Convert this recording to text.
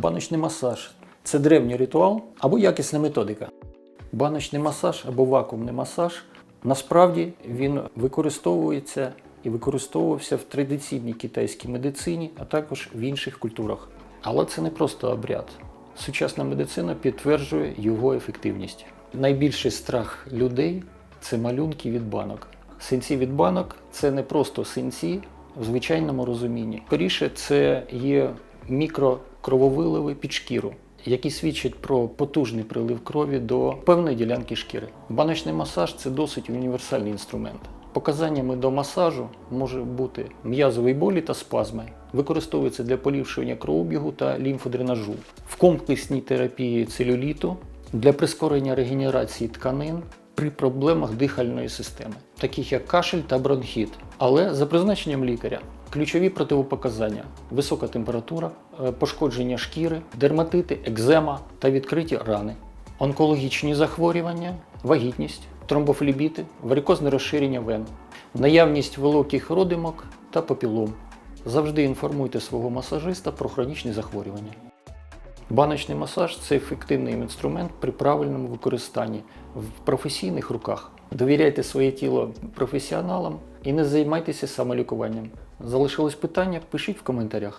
Баночний масаж це древній ритуал або якісна методика. Баночний масаж або вакуумний масаж насправді він використовується і використовувався в традиційній китайській медицині, а також в інших культурах. Але це не просто обряд. Сучасна медицина підтверджує його ефективність. Найбільший страх людей це малюнки від банок. Синці від банок це не просто синці в звичайному розумінні. Скоріше, це є мікрокрововиливи під шкіру, які свідчать про потужний прилив крові до певної ділянки шкіри. Баночний масаж це досить універсальний інструмент. Показаннями до масажу може бути м'язові болі та спазми. Використовується для поліпшення кровообігу та лімфодренажу. В комплексній терапії целюліту для прискорення регенерації тканин при проблемах дихальної системи, таких як кашель та бронхіт, але за призначенням лікаря. Ключові противопоказання: висока температура, е, пошкодження шкіри, дерматити, екзема та відкриті рани, онкологічні захворювання, вагітність, тромбофлебіти, варикозне розширення вен, наявність волоких родимок та папілом. Завжди інформуйте свого масажиста про хронічні захворювання. Баночний масаж це ефективний інструмент при правильному використанні в професійних руках. Довіряйте своє тіло професіоналам і не займайтеся самолікуванням. Залишилось питання? Пишіть в коментарях.